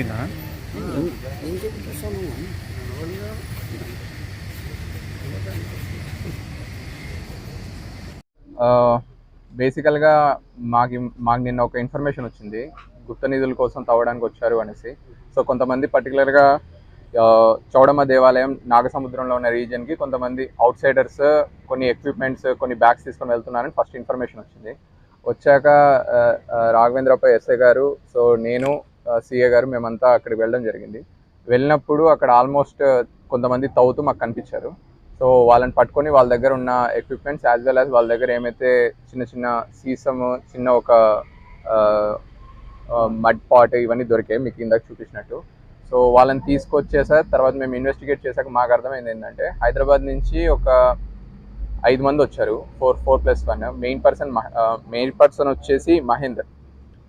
ఇదా బేసికల్గా మాకు మాకు నిన్న ఒక ఇన్ఫర్మేషన్ వచ్చింది. గుప్త నిధుల కోసం తవ్వడానికి వచ్చారు అనేసి. సో కొంతమంది పర్టికులర్గా చౌడమ్మ దేవాలయం నాగసముద్రంలో ఉన్న రీజియన్కి కొంతమంది అవుట్ సైడర్స్ కొన్ని ఎక్విప్మెంట్స్ కొన్ని బ్యాగ్స్ తీసుకొని వెళ్తున్నారని ఫస్ట్ ఇన్ఫర్మేషన్ వచ్చింది. వచ్చాక రాఘవేంద్రప్ప ఎస్ఏ గారు సో నేను సీఏ గారు మేమంతా అక్కడికి వెళ్ళడం జరిగింది. వెళ్ళినప్పుడు అక్కడ ఆల్మోస్ట్ కొంతమంది తవ్వుతూ మాకు కనిపించారు. సో వాళ్ళని పట్టుకొని వాళ్ళ దగ్గర ఉన్న ఎక్విప్మెంట్స్ యాజ్ వెల్ యాజ్ వాళ్ళ దగ్గర ఏమైతే చిన్న చిన్న సీసమ్ చిన్న ఒక మడ్ పాట్ ఇవన్నీ దొరికాయి మీకు ఇందాక చూపించినట్టు. సో వాళ్ళని తీసుకొచ్చేసారు తర్వాత మేము ఇన్వెస్టిగేట్ చేశాక మాకు అర్థమైంది ఏంటంటే హైదరాబాద్ నుంచి ఒక ఐదు మంది వచ్చారు. Four four plus one. Main person main person వచ్చేసి మహేందర్.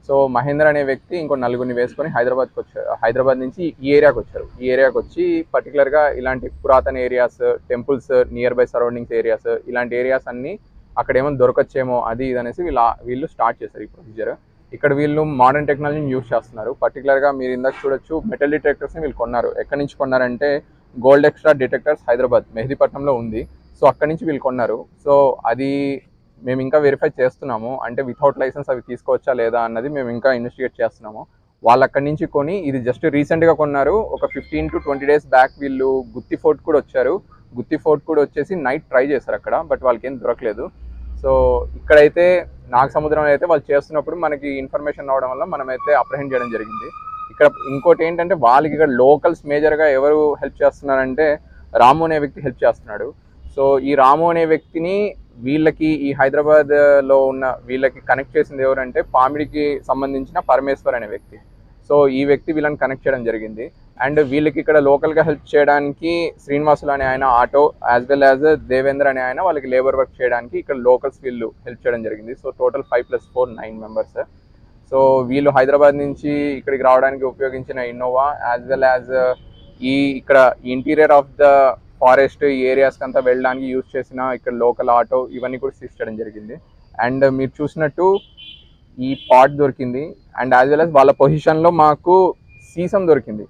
సో మహేందర్ అనే వ్యక్తి ఇంకో నలుగురిని వేసుకొని హైదరాబాద్కి వచ్చారు హైదరాబాద్ నుంచి ఈ ఏరియాకి వచ్చారు. ఈ ఏరియాకి వచ్చి పర్టికులర్గా ఇలాంటి పురాతన areas temples near by surroundings areas ఇలాంటి ఏరియాస్ అన్ని అక్కడ ఏమో దొరకచ్చేమో అది ఇది అనేసి వీళ్ళు వీళ్ళు స్టార్ట్ చేశారు ఈ ప్రొసీజర్ ఇక్కడ వీళ్ళు మోడర్న్ టెక్నాలజీని యూజ్ చేస్తున్నారు. పర్టికులర్గా మీరు ఇందాక చూడొచ్చు మెటల్ డిటెక్టర్స్ని వీళ్ళు కొన్నారు. ఎక్కడి నుంచి కొన్నారంటే గోల్డ్ ఎక్స్ట్రా డిటెక్టర్స్ హైదరాబాద్ మెహదీపట్నంలో ఉంది. సో అక్కడి నుంచి వీళ్ళు కొన్నారు. సో అది మేము ఇంకా వెరిఫై చేస్తున్నాము. అంటే వితౌట్ లైసెన్స్ అవి తీసుకోవచ్చా లేదా అన్నది మేము ఇంకా ఇన్వెస్టిగేట్ చేస్తున్నాము. వాళ్ళు అక్కడి నుంచి కొని ఇది జస్ట్ రీసెంట్గా కొన్నారు. ఒక fifteen to twenty days back వీళ్ళు గుత్తి ఫోర్ట్ కూడా వచ్చారు. గుత్తి ఫోర్ట్ కూడా వచ్చేసి నైట్ ట్రై చేశారు అక్కడ బట్ వాళ్ళకి ఏం దొరకలేదు. సో ఇక్కడైతే నాగ సముద్రం అయితే వాళ్ళు చేస్తున్నప్పుడు మనకి ఇన్ఫర్మేషన్ రావడం వల్ల మనమైతే అప్రహెండ్ చేయడం జరిగింది. ఇక్కడ ఇంకోటి ఏంటంటే వాళ్ళకి ఇక్కడ లోకల్స్ మేజర్గా ఎవరు హెల్ప్ చేస్తున్నారంటే రాము అనే వ్యక్తి హెల్ప్ చేస్తున్నాడు. సో ఈ రాము అనే వ్యక్తిని వీళ్ళకి ఈ హైదరాబాద్లో ఉన్న వీళ్ళకి కనెక్ట్ చేసింది ఎవరంటే పామిడికి సంబంధించిన పరమేశ్వర్ అనే వ్యక్తి. సో ఈ వ్యక్తి వీళ్ళని కనెక్ట్ చేయడం జరిగింది. అండ్ వీళ్ళకి ఇక్కడ లోకల్గా హెల్ప్ చేయడానికి శ్రీనివాసులు అనే ఆయన auto as well as Devendra అనే ఆయన వాళ్ళకి లేబర్ వర్క్ చేయడానికి ఇక్కడ లోకల్స్ వీళ్ళు హెల్ప్ చేయడం జరిగింది. So total five plus four nine members so వీళ్ళు హైదరాబాద్ నుంచి ఇక్కడికి రావడానికి ఉపయోగించిన ఇన్నోవా యాజ్ వెల్ యాజ్ ఈ ఇక్కడ ఇంటీరియర్ ఆఫ్ ద ఫారెస్ట్ ఈ ఏరియాస్కి అంతా వెళ్ళడానికి యూజ్ చేసిన ఇక్కడ లోకల్ ఆటో ఇవన్నీ కూడా సీజ్ చేయడం జరిగింది. అండ్ మీరు చూసినట్టు ఈ పాట్ దొరికింది. అండ్ యాజ్ వెల్ అస్ వాళ్ళ పొజిషన్లో మాకు సీసం దొరికింది.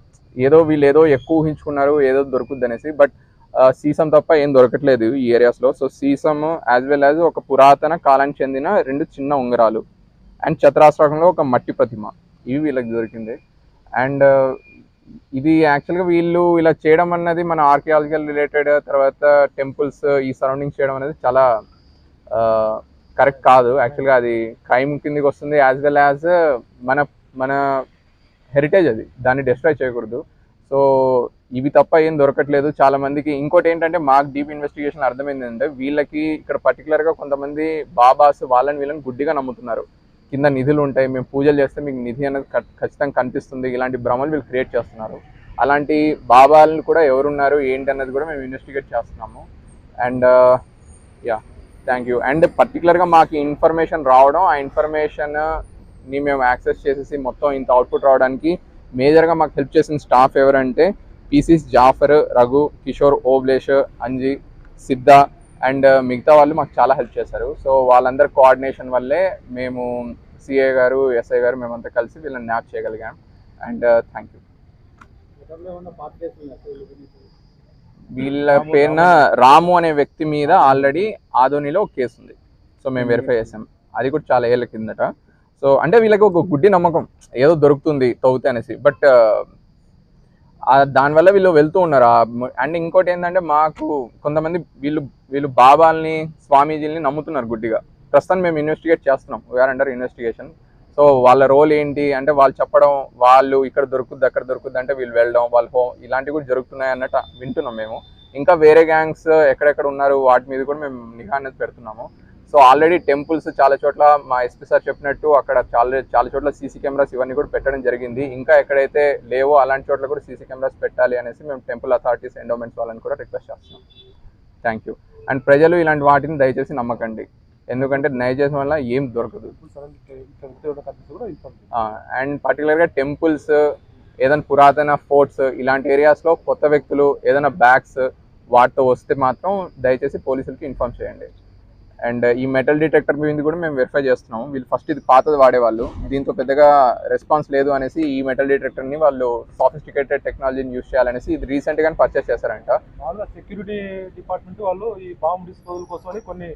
ఏదో వీళ్ళు ఏదో ఎక్కువ ఊహించుకున్నారు ఏదో దొరుకుద్ది అనేసి. బట్ సీసం తప్ప ఏం దొరకట్లేదు ఈ ఏరియాస్లో. సో సీసం యాజ్ వెల్ యాజ్ ఒక పురాతన కాలానికి చెందిన రెండు చిన్న ఉంగరాలు. అండ్ చతురాశ్రకంలో ఒక మట్టి ప్రతిమ. ఇవి వీళ్ళకి దొరికింది. అండ్ ఇది యాక్చువల్గా వీళ్ళు ఇలా చేయడం అన్నది మన ఆర్కియాలజికల్ రిలేటెడ్ తర్వాత టెంపుల్స్ ఈ సరౌండింగ్స్ చేయడం అనేది చాలా కరెక్ట్ కాదు. యాక్చువల్గా అది క్రైమ్ కిందకి వస్తుంది యాజ్ వెల్ యాజ్ మన మన హెరిటేజ్ అది. దాన్ని డిస్ట్రాయ్ చేయకూడదు. సో ఇవి తప్ప ఏం దొరకట్లేదు. చాలా మందికి ఇంకోటి ఏంటంటే మాకు డీప్ ఇన్వెస్టిగేషన్ అర్థమైంది అంటే వీళ్ళకి ఇక్కడ పర్టికులర్గా కొంతమంది బాబాస్ వాళ్ళని వీళ్ళని గుడ్డిగా నమ్ముతున్నారు. కింద నిధులు ఉంటాయి మేము పూజలు చేస్తే మీకు నిధి అనేది ఖచ్చితంగా కనిపిస్తుంది. ఇలాంటి భ్రమలు వీళ్ళు క్రియేట్ చేస్తున్నారు. అలాంటి బాబాలను కూడా ఎవరున్నారు ఏంటి అన్నది కూడా మేము ఇన్వెస్టిగేట్ చేస్తున్నాము. And yeah thank you and పర్టికులర్గా మాకు ఇన్ఫర్మేషన్ రావడం ఆ ఇన్ఫర్మేషన్ని మేము యాక్సెస్ చేసేసి మొత్తం ఇంత అవుట్పుట్ రావడానికి మేజర్గా మాకు హెల్ప్ చేసిన స్టాఫ్ ఎవరంటే పీసీస్ జాఫర్ రఘు కిషోర్ ఓబ్లేష్ అంజీ సిద్ధ అండ్ మిగతా వాళ్ళు మాకు చాలా హెల్ప్ చేశారు. సో వాళ్ళందరి కోఆర్డినేషన్ వల్లే మేము సిఏ గారు ఎస్ఐ గారు మేమంతా కలిసి వీళ్ళని న్యాప్ చేయగలిగాం. And thank you. వీళ్ళ పేరున రాము. అనే వ్యక్తి మీద ఆల్రెడీ ఆదోనిలో ఒక కేసు ఉంది. సో మేము వెరిఫై చేసాం. అది కూడా చాలా ఏళ్ళ కిందట. సో అంటే వీళ్ళకి ఒక గుడ్డి నమ్మకం. ఏదో దొరుకుతుంది తవ్వుతే అనేసి. బట్ దానివల్ల వీళ్ళు వెళ్తూ ఉన్నారు. అండ్ ఇంకోటి ఏంటంటే మాకు కొంతమంది వీళ్ళు వీళ్ళు బాబాల్ని స్వామీజీల్ని నమ్ముతున్నారు గుడ్డిగా. ప్రస్తుతం మేము ఇన్వెస్టిగేట్ చేస్తున్నాం. వీఆర్ అండర్ ఇన్వెస్టిగేషన్ సో వాళ్ళ రోల్ ఏంటి? అంటే వాళ్ళు చెప్పడం వాళ్ళు ఇక్కడ దొరుకుద్ది అక్కడ దొరుకుద్ది అంటే వీళ్ళు వెళ్ళడం వాళ్ళ హోమ్ ఇలాంటివి కూడా జరుగుతున్నాయి అన్నట్టు వింటున్నాం మేము. ఇంకా వేరే గ్యాంగ్స్ ఎక్కడెక్కడ ఉన్నారు వాటి మీద కూడా మేము నిఘా అనేది పెడుతున్నాము. సో ఆల్రెడీ టెంపుల్స్ చాలా చోట్ల మా ఎస్పీ సార్ చెప్పినట్టు అక్కడ చాలా చాలా చోట్ల సీసీ కెమెరాస్ ఇవన్నీ కూడా పెట్టడం జరిగింది. ఇంకా ఎక్కడైతే లేవో అలాంటి చోట్ల కూడా సీసీ కెమెరాస్ పెట్టాలి అనేసి మేము టెంపుల్ అథారిటీస్ ఎండోమెంట్స్ వాళ్ళని కూడా రిక్వెస్ట్ చేస్తున్నాం. థ్యాంక్ యూ అండ్ ప్రజలు ఇలాంటి వాటిని దయచేసి నమ్మకండి. ఎందుకంటే నైజేషన్ వల్ల ఏం దొరకదు. అండ్ పర్టికులర్గా టెంపుల్స్ ఏదైనా పురాతన ఫోర్ట్స్ ఇలాంటి ఏరియాస్లో కొత్త వ్యక్తులు ఏదైనా బ్యాగ్స్ వాటితో వస్తే మాత్రం దయచేసి పోలీసులకి ఇన్ఫార్మ్ చేయండి. అండ్ ఈ మెటల్ డిటెక్టర్ మీద కూడా మేము వెరిఫై చేస్తున్నాం వీళ్ళు ఫస్ట్ ఇది పాతది వాడేవాళ్ళు. దీంతో పెద్దగా రెస్పాన్స్ లేదు అనేసి ఈ మెటల్ డిటెక్టర్ని వాళ్ళు సాఫిస్టికేటెడ్ టెక్నాలజీని యూస్ చేయాలనేసి ఇది రీసెంట్గానే పర్చేస్ చేశారంట. మామూలుగా సెక్యూరిటీ డిపార్ట్మెంట్ వాళ్ళు ఈ బాంబు డిస్పోజల్ కోసం అని కొన్ని